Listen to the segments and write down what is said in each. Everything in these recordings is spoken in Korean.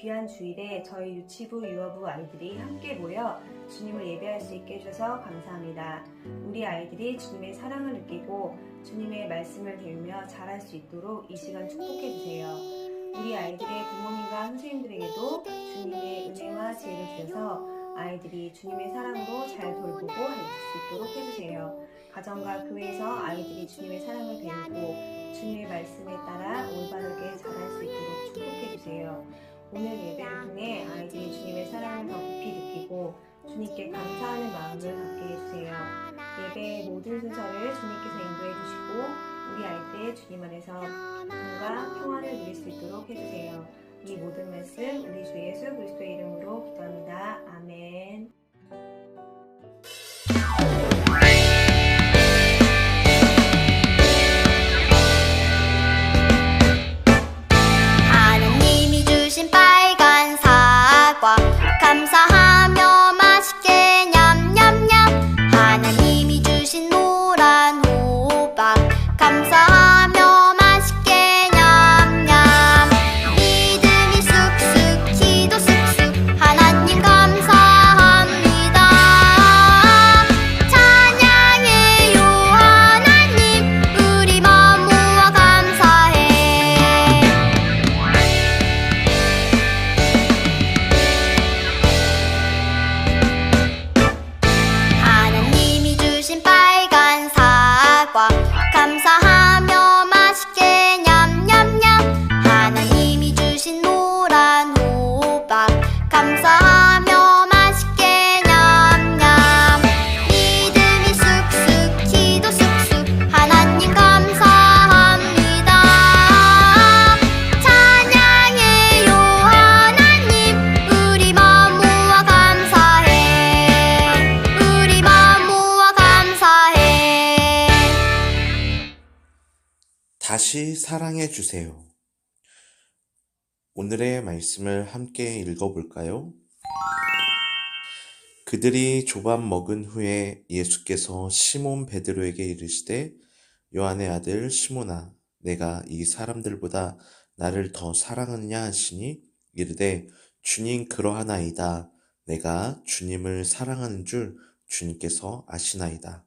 귀한 주일에 저희 유치부 유아부 아이들이 함께 모여 주님을 예배할 수 있게 해주셔서 감사합니다. 우리 아이들이 주님의 사랑을 느끼고 주님의 말씀을 배우며 잘할 수 있도록 이 시간 축복해 주세요. 우리 아이들의 부모님과 선생님들에게도 주님의 은혜와 지혜를 주셔서 아이들이 주님의 사랑으로 잘 돌보고 할수 있도록 해주세요. 가정과 교회에서 아이들이 주님의 사랑을 배우고 주님의 말씀에 따라 올바르게 자랄 수 있도록 축복해 주세요. 오늘 예배를 통해 아이들이 주님의 사랑을 더 깊이 느끼고 주님께 감사하는 마음을 갖게 해주세요. 예배의 모든 순서를 주님께서 인도해 주시고 우리 아이들의 주님 안에서 기쁨과 평안을 누릴 수 있도록 해주세요. 이 모든 말씀 우리 주 예수 그리스도의 이름으로 기도합니다. 아멘. 다시 사랑해 주세요. 오늘의 말씀을 함께 읽어볼까요? 그들이 조밥 먹은 후에 예수께서 시몬 베드로에게 이르시되 요한의 아들 시몬아 내가 이 사람들보다 나를 더 사랑하느냐 하시니 이르되 주님 그러하나이다 내가 주님을 사랑하는 줄 주님께서 아시나이다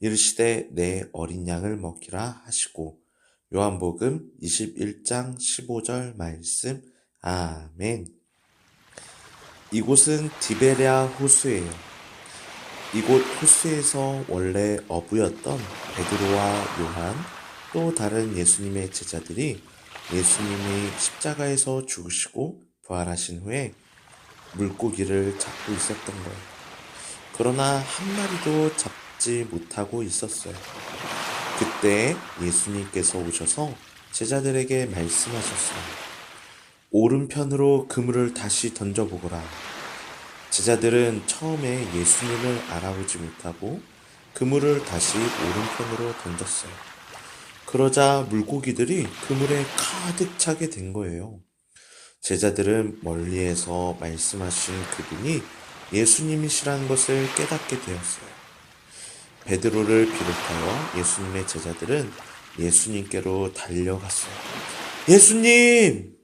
이르시되 내 어린 양을 먹기라 하시고 요한복음 21장 15절 말씀 아멘 이곳은 디베랴 호수예요. 이곳 호수에서 원래 어부였던 베드로와 요한 또 다른 예수님의 제자들이 예수님이 십자가에서 죽으시고 부활하신 후에 물고기를 잡고 있었던 거예요. 그러나 한 마리도 잡지 못하고 있었어요. 그때 예수님께서 오셔서 제자들에게 말씀하셨어요. 오른편으로 그물을 다시 던져보거라. 제자들은 처음에 예수님을 알아보지 못하고 그물을 다시 오른편으로 던졌어요. 그러자 물고기들이 그물에 가득 차게 된 거예요. 제자들은 멀리에서 말씀하신 그분이 예수님이시라는 것을 깨닫게 되었어요. 베드로를 비롯하여 예수님의 제자들은 예수님께로 달려갔어요. 예수님!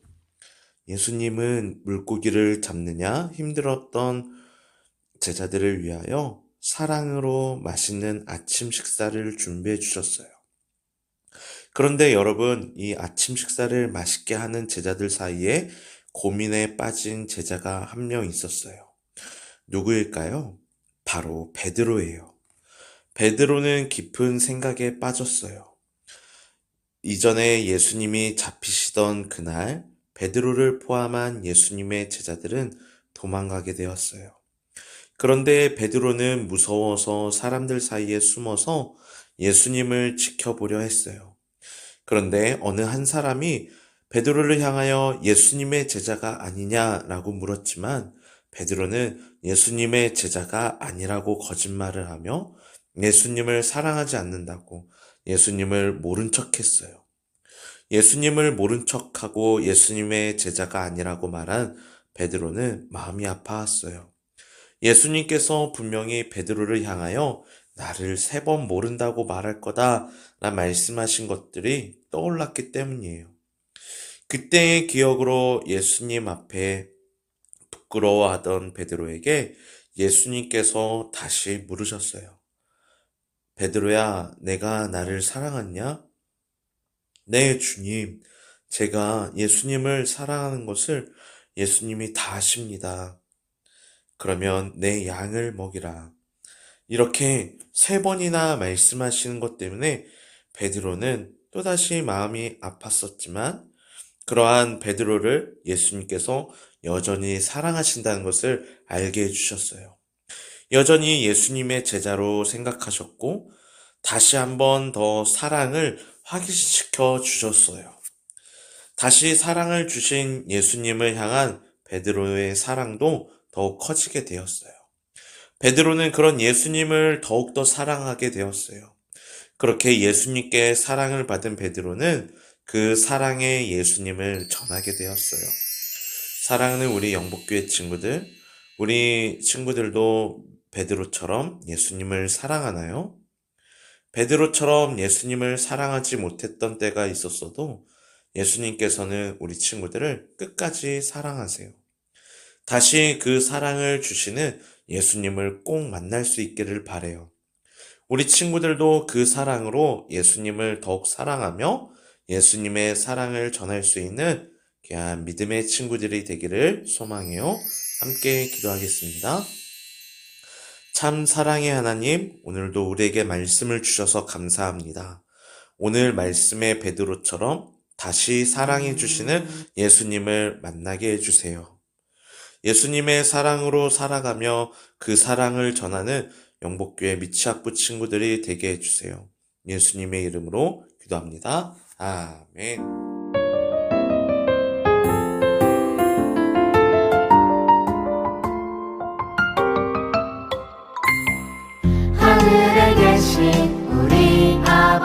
예수님은 물고기를 잡느냐 힘들었던 제자들을 위하여 사랑으로 맛있는 아침 식사를 준비해 주셨어요. 그런데 여러분, 이 아침 식사를 맛있게 하는 제자들 사이에 고민에 빠진 제자가 한 명 있었어요. 누구일까요? 바로 베드로예요. 베드로는 깊은 생각에 빠졌어요. 이전에 예수님이 잡히시던 그날 베드로를 포함한 예수님의 제자들은 도망가게 되었어요. 그런데 베드로는 무서워서 사람들 사이에 숨어서 예수님을 지켜보려 했어요. 그런데 어느 한 사람이 베드로를 향하여 예수님의 제자가 아니냐라고 물었지만 베드로는 예수님의 제자가 아니라고 거짓말을 하며 예수님을 사랑하지 않는다고 예수님을 모른 척 했어요. 예수님을 모른 척하고 예수님의 제자가 아니라고 말한 베드로는 마음이 아파왔어요. 예수님께서 분명히 베드로를 향하여 나를 세 번 모른다고 말할 거다 라 말씀하신 것들이 떠올랐기 때문이에요. 그때의 기억으로 예수님 앞에 부끄러워하던 베드로에게 예수님께서 다시 물으셨어요. 베드로야, 내가 나를 사랑하냐? 네, 주님. 제가 예수님을 사랑하는 것을 예수님이 다 아십니다. 그러면 내 양을 먹이라. 이렇게 세 번이나 말씀하시는 것 때문에 베드로는 또다시 마음이 아팠었지만 그러한 베드로를 예수님께서 여전히 사랑하신다는 것을 알게 해주셨어요. 여전히 예수님의 제자로 생각하셨고 다시 한번 더 사랑을 확인시켜 주셨어요. 다시 사랑을 주신 예수님을 향한 베드로의 사랑도 더욱 커지게 되었어요. 베드로는 그런 예수님을 더욱더 사랑하게 되었어요. 그렇게 예수님께 사랑을 받은 베드로는 그 사랑의 예수님을 전하게 되었어요. 사랑하는 우리 영복교회 친구들, 우리 친구들도 베드로처럼 예수님을 사랑하나요? 베드로처럼 예수님을 사랑하지 못했던 때가 있었어도 예수님께서는 우리 친구들을 끝까지 사랑하세요. 다시 그 사랑을 주시는 예수님을 꼭 만날 수 있기를 바래요. 우리 친구들도 그 사랑으로 예수님을 더욱 사랑하며 예수님의 사랑을 전할 수 있는 귀한 믿음의 친구들이 되기를 소망해요. 함께 기도하겠습니다. 참 사랑의 하나님, 오늘도 우리에게 말씀을 주셔서 감사합니다. 오늘 말씀의 베드로처럼 다시 사랑해 주시는 예수님을 만나게 해주세요. 예수님의 사랑으로 살아가며 그 사랑을 전하는 영복교회 미치학부 친구들이 되게 해주세요. 예수님의 이름으로 기도합니다. 아멘.